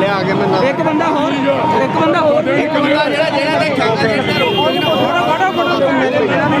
ਲਿਆ ਕੇ ਬੰਦਾ। ਹੋਰ ਇੱਕ ਬੰਦਾ ਹੋਰ। ਇੱਕ ਬੰਦਾ ਜਿਹੜਾ ਜਿਹੜਾ ਤੇ ਖਾਂਦਾ ਜਿਹੜਾ ਰੋਕ ਫੜੋ ਫੜੋ ਫੜੋ। ਮੇਰੇ ਮੇਰਾ ਨਹੀਂ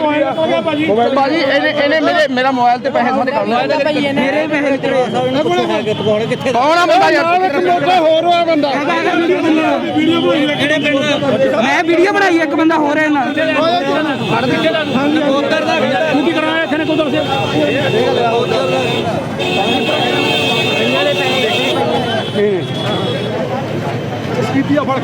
ਭਾਜੀ ਇਹਨੇ ਇਹਨੇ ਮੇਰੇ ਮੇਰਾ ਮੋਬਾਈਲ ਤੇ ਪੈਸੇ ਸਾਰੇ ਕੱਢ ਲਏ ਮੇਰੇ ਪੈਸੇ ਨਿਕਲੇ ਕੌਣ ਆ ਬੰਦਾ? ਯਾਰ ਹੋਰ ਹੋਇਆ ਬੰਦਾ। ਮੈਂ ਵੀਡੀਓ ਬਣਾਈ ਇੱਕ ਬੰਦਾ ਹੋ ਰਿਹਾ ਨਾਲ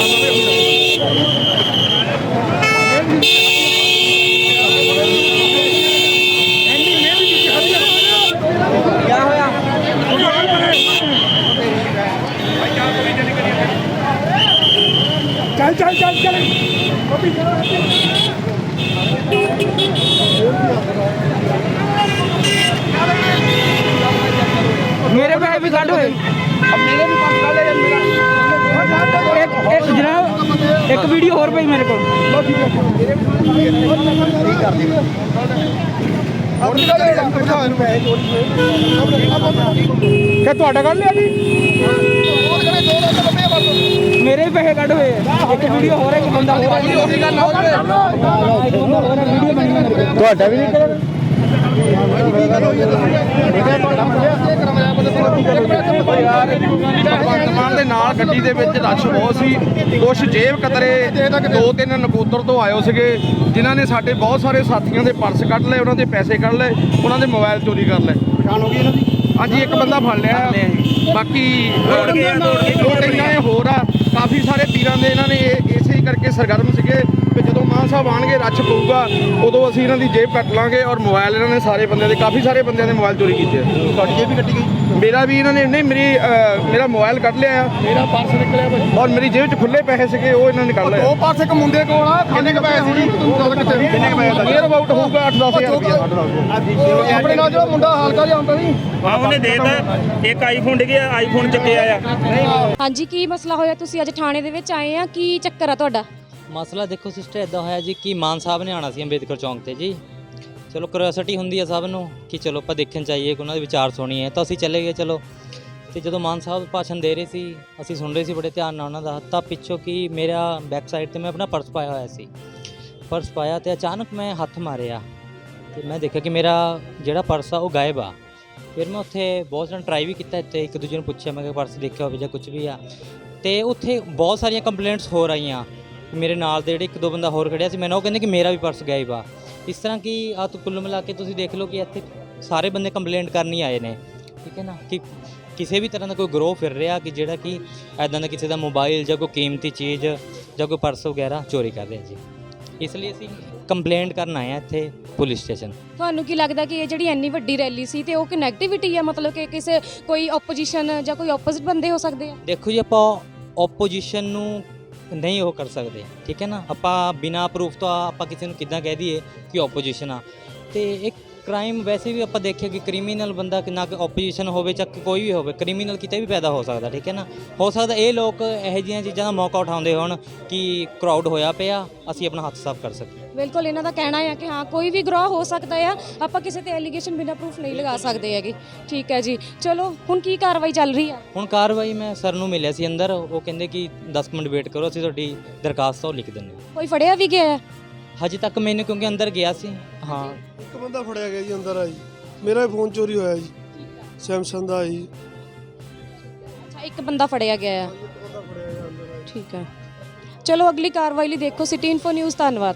ਚੱਲ ਚੱਲ ਚੱਲ ਚੱਲ। ਮੇਰੇ ਪੈਸੇ ਵੀ ਕੱਢ ਹੋਏ ਮੇਰੇ ਵੀ ਕੱਢ ਲੈ ਮੇਰਾ ਇੱਕ ਇੱਕ ਜਨਾਬ ਇੱਕ ਵੀਡੀਓ ਹੋਰ ਪਈ ਮੇਰੇ ਕੋਲ ਕਿ ਤੁਹਾਡਾ ਕੱਢ ਲਿਆ ਜੀ? ਮੇਰੇ ਵੀ ਪੈਸੇ ਕੱਢ ਹੋਏ ਆ। ਇੱਕ ਵੀਡੀਓ ਹੋਰ ਹੈ ਇੱਕ ਬੰਦਾ ਹੋਰ ਹੈ ਹੋ ਇੱਕ ਬੰਦਾ ਹੋਰ ਹੈ ਵੀਡੀਓ ਬਣੀ ਹੈ ਤੁਹਾਡਾ ਵੀ ਨਿਕਲਿਆ ਭਗਵੰਤ ਮਾਨ ਦੇ ਨਾਲ ਗੱਡੀ ਦੇ ਵਿੱਚ ਰਸ਼ ਬਹੁਤ ਸੀ। ਕੁਝ ਜੇਬ ਕਤਰੇ ਦੋ ਤਿੰਨ ਨਕੋਦਰ ਤੋਂ ਆਇਓ ਸੀਗੇ ਜਿਨ੍ਹਾਂ ਨੇ ਸਾਡੇ ਬਹੁਤ ਸਾਰੇ ਸਾਥੀਆਂ ਦੇ ਪਰਸ ਕੱਢ ਲਏ ਉਹਨਾਂ ਦੇ ਪੈਸੇ ਕੱਢ ਲਏ ਉਹਨਾਂ ਦੇ ਮੋਬਾਈਲ ਚੋਰੀ ਕਰ ਲਏ। ਪਛਾਣ ਹੋ ਗਈ ਇਹਨਾਂ ਦੀ ਹਾਂਜੀ ਇੱਕ ਬੰਦਾ ਫੜ ਲਿਆ। ਬਾਕੀ ਹੋਰ ਆ। ਕਾਫੀ ਸਾਰੇ ਵੀਰਾਂ ਦੇ ਇਹਨਾਂ ਨੇ ਇਸੇ ਕਰਕੇ ਸਰਗਰਮ ਸੀਗੇ। ਮਾਨ ਸਾਹਿਬ ਆਣਗੇ ਰੱਛ ਪਊਗਾ। ਉਦੋਂ ਅਸੀਂ ਇਹਨਾਂ ਦੀ ਜੇਬ ਕੱਟ ਲਾਂਗੇ ਔਰ ਮੋਬਾਈਲ ਇਹਨਾਂ ਨੇ ਸਾਰੇ ਬੰਦਿਆਂ ਦੇ ਕਾਫੀ ਸਾਰੇ ਬੰਦਿਆਂ ਦੇ ਮੋਬਾਈਲ ਚੋਰੀ ਕੀਤੇ ਆ। ਤੁਹਾਡੀ ਜੇਬ ਵੀ ਕੱਟੀ ਗਈ? ਮੇਰਾ ਵੀ ਇਹਨਾਂ ਨੇ ਨਹੀਂ ਮੇਰੀ ਮੇਰਾ ਮੋਬਾਈਲ ਕੱਢ ਲਿਆ ਆ। ਮੇਰਾ ਪਰਸ ਨਿਕਲਿਆ ਭਾਜੀ ਔਰ ਮੇਰੀ ਜੇਬ 'ਚ ਖੁੱਲੇ ਪੈਸੇ ਸੀਗੇ ਉਹ ਇਹਨਾਂ ਨੇ ਕੱਢ ਲਏ ਉਹ ਪਰਸ ਇੱਕ ਮੁੰਡੇ ਕੋਲ ਆ ਕਿੰਨੇ ਕ ਪੈਸੇ ਸੀ ਕਿੰਨੇ ਕ ਪੈਸੇ ਨੀਅਰ ਅਬਾਊਟ ਹੋਊਗਾ 8-10000 ਰੁਪਏ ਆਪਣੇ ਨਾਲ ਜਿਹੜਾ ਮੁੰਡਾ ਹਲਕਾ ਜਿਹਾ ਹੁੰਦਾ ਸੀ। ਹਾਂ ਉਹਨੇ ਦੇਤਾ। ਇੱਕ ਆਈਫੋਨ ਡਿੱਗਿਆ ਆਈਫੋਨ ਚੱਕਿਆ ਆ। ਹਾਂਜੀ ਕੀ ਮਸਲਾ ਹੋਇਆ? ਤੁਸੀਂ ਅੱਜ ਥਾਣੇ ਦੇ ਵਿੱਚ ਆਏ ਆ ਕੀ ਚੱਕਰ ਆ ਤੁਹਾਡਾ? ਮਸਲਾ ਦੇਖੋ ਸਿਸਟਰ ਇਦਾਂ ਹੋਇਆ ਜੀ ਕਿ ਮਾਨ ਸਾਹਿਬ ਨੇ ਆਉਣਾ ਸੀ ਅੰਬੇਦਕਰ ਚੌਂਕ ਤੇ ਜੀ। ਚਲੋ ਕਿਉਰਿਓਸਿਟੀ ਹੁੰਦੀ ਹੈ ਸਭ ਨੂੰ ਕਿ ਚਲੋ ਆਪਾਂ ਦੇਖਣ ਚਾਹੀਏ ਕਿ ਉਹਨਾਂ ਦੇ ਵਿਚਾਰ ਸੁਣੀਏ। ਤਾਂ ਅਸੀਂ ਚਲੇ ਗਏ, ਚਲੋ। ਤੇ ਜਦੋਂ ਮਾਨ ਸਾਹਿਬ ਭਾਸ਼ਣ ਦੇ ਰਹੇ ਸੀ, ਅਸੀਂ ਸੁਣ ਰਹੇ ਸੀ ਬੜੇ ਧਿਆਨ ਨਾਲ ਉਹਨਾਂ ਦਾ। ਤਾਂ ਪਿੱਛੋਂ ਕਿ ਮੇਰਾ ਬੈਕ ਸਾਈਡ ਤੇ ਮੈਂ ਆਪਣਾ ਪਰਸ ਪਾਇਆ ਹੋਇਆ ਸੀ। ਪਰਸ ਪਾਇਆ ਤੇ ਅਚਾਨਕ ਮੈਂ ਹੱਥ ਮਾਰਿਆ। ਤੇ ਮੈਂ ਦੇਖਿਆ ਕਿ ਮੇਰਾ ਜਿਹੜਾ ਪਰਸ ਆ, ਉਹ ਗਾਇਬ ਆ। ਫਿਰ ਮੈਂ ਉੱਥੇ ਬਹੁਤ ਸਾਰਾ ਟਰਾਈ ਵੀ ਕੀਤਾ ਇੱਥੇ, ਇੱਕ ਦੂਜੇ ਨੂੰ ਪੁੱਛਿਆ, ਮੈਂ ਕਿ ਪਰਸ ਦੇਖਿਆ ਹੋਵੇ ਜਾਂ ਕੁਝ ਵੀ ਆ। ਤੇ ਉੱਥੇ ਬਹੁਤ ਸਾਰੀਆਂ ਕੰਪਲੇਂਟਸ ਹੋ ਰਹੀਆਂ। ਮੇਰੇ ਨਾਲ ਦੇ ਜਿਹੜੇ ਇੱਕ ਦੋ ਬੰਦਾ ਹੋਰ ਖੜਿਆ ਸੀ ਮੈਨੂੰ ਉਹ ਕਹਿੰਦੇ ਕਿ ਮੇਰਾ ਵੀ ਪਰਸ ਗਾਇਬ ਆ। ਇਸ ਤਰ੍ਹਾਂ ਕਿ ਆ ਤੂੰ ਕੁੱਲ ਮਿਲਾ ਕੇ ਤੁਸੀਂ ਦੇਖ ਲਓ ਕਿ ਇੱਥੇ ਸਾਰੇ ਬੰਦੇ ਕੰਪਲੇਂਟ ਕਰਨ ਹੀ ਆਏ ਨੇ ਠੀਕ ਹੈ ਨਾ? ਕਿ ਕਿਸੇ ਵੀ ਤਰ੍ਹਾਂ ਦਾ ਕੋਈ ਗਰੋਹ ਫਿਰ ਰਿਹਾ ਕਿ ਜਿਹੜਾ ਕਿ ਐਦਾਂ ਦਾ ਕਿਸੇ ਦਾ ਮੋਬਾਈਲ ਜਾਂ ਕੋਈ ਕੀਮਤੀ ਚੀਜ਼ ਜਾਂ ਕੋਈ ਪਰਸ ਵਗੈਰਾ ਚੋਰੀ ਕਰ ਰਿਹਾ ਜੀ। ਇਸ ਲਈ ਅਸੀਂ ਕੰਪਲੇਂਟ ਕਰਨ ਆਏ ਆ ਇੱਥੇ ਪੁਲਿਸ ਸਟੇਸ਼ਨ ਤੁਹਾਨੂੰ ਕੀ ਲੱਗਦਾ ਕਿ ਇਹ ਜਿਹੜੀ ਇੰਨੀ ਵੱਡੀ ਰੈਲੀ ਸੀ ਤੇ ਉਹ ਕਨੈਕਟੀਵਿਟੀ ਆ? ਮਤਲਬ ਕਿ ਕਿਸੇ ਕੋਈ ਆਪੋਜੀਸ਼ਨ ਜਾਂ ਕੋਈ ਆਪੋਜ਼ਿਟ ਬੰਦੇ ਹੋ ਸਕਦੇ ਆ? ਦੇਖੋ ਜੀ ਆਪਾਂ ਆਪੋਜੀਸ਼ਨ ਨੂੰ ਨਹੀਂ ਉਹ ਕਰ ਸਕਦੇ। ਠੀਕ ਹੈ ਨਾ? ਆਪਾਂ ਬਿਨਾ ਪ੍ਰੂਫ ਤੋਂ ਆਪਾਂ ਕਿਸੇ ਨੂੰ ਕਿੱਦਾਂ ਕਹਿ ਦਈਏ ਕਿ ਆਪੋਜੀਸ਼ਨ ਆ। ਤੇ ਇੱਕ ਕ੍ਰਾਈਮ ਵੈਸੇ ਵੀ ਆਪਾਂ ਦੇਖਿਆ ਕਿ ਕ੍ਰਿਮੀਨਲ ਬੰਦਾ ਕਿ ਨਾ ਕਿ ਆਪੋਜੀਸ਼ਨ ਹੋਵੇ ਜਾਂ ਕੋਈ ਵੀ ਹੋਵੇ ਕ੍ਰਿਮੀਨਲ ਕਿਤੇ ਵੀ ਪੈਦਾ ਹੋ ਸਕਦਾ ਠੀਕ ਹੈ ਨਾ? ਹੋ ਸਕਦਾ ਇਹ ਲੋਕ ਇਹੋ ਜਿਹੀਆਂ ਚੀਜ਼ਾਂ ਦਾ ਮੌਕਾ ਉਠਾਉਂਦੇ ਹੋਣ ਕਿ ਕਰਾਊਡ ਹੋਇਆ ਪਿਆ ਅਸੀਂ ਆਪਣਾ ਹੱਥ ਸਾਫ਼ ਕਰ ਸਕੀਏ। ਬਿਲਕੁਲ ਇਹਨਾਂ ਦਾ ਕਹਿਣਾ ਹੈ ਕਿ ਹਾਂ ਕੋਈ ਵੀ ਗਰੋਹ ਹੋ ਸਕਦਾ ਆ ਆਪਾਂ ਕਿਸੇ ਤੇ ਐਲੀਗੇਸ਼ਨ ਬਿਨਾਂ ਪ੍ਰੂਫ ਨਹੀਂ ਲਗਾ ਸਕਦੇ ਹੈਗੇ। ਠੀਕ ਹੈ ਜੀ। ਚਲੋ ਹੁਣ ਕੀ ਕਾਰਵਾਈ ਚੱਲ ਰਹੀ ਆ? ਹੁਣ ਕਾਰਵਾਈ ਮੈਂ ਸਰ ਨੂੰ ਮਿਲਿਆ ਸੀ ਅੰਦਰ ਉਹ ਕਹਿੰਦੇ ਕਿ 10 ਮਿੰਟ ਵੇਟ ਕਰੋ ਅਸੀਂ ਤੁਹਾਡੀ ਦਰਖਾਸਤ ਉਹ ਲਿਖ ਦਿੰਦੇ ਹਾਂ। ਕੋਈ ਫੜਿਆ ਵੀ ਗਿਆ ਹੈ ਹਜੇ ਤੱਕ ਮੈਨੂੰ ਕਿਉਂਕਿ ਅੰਦਰ ਗਿਆ ਸੀ। ਹਾਂ। ਇੱਕ ਬੰਦਾ ਫੜਿਆ ਗਿਆ ਜੀ ਅੰਦਰ ਆ ਜੀ ਮੇਰਾ ਵੀ ਫੋਨ ਚੋਰੀ ਹੋਇਆ ਜੀ। ਸੈਮਸੰਗ ਦਾ ਜੀ। ਅੱਛਾ ਇੱਕ ਬੰਦਾ ਫੜਿਆ ਗਿਆ ਆ। ਠੀਕ ਹੈ। ਚਲੋ ਅਗਲੀ ਕਾਰਵਾਈ ਲਈ ਦੇਖੋ ਸਿਟੀ ਇਨਫੋ ਨਿਊਜ਼। ਧੰਨਵਾਦ।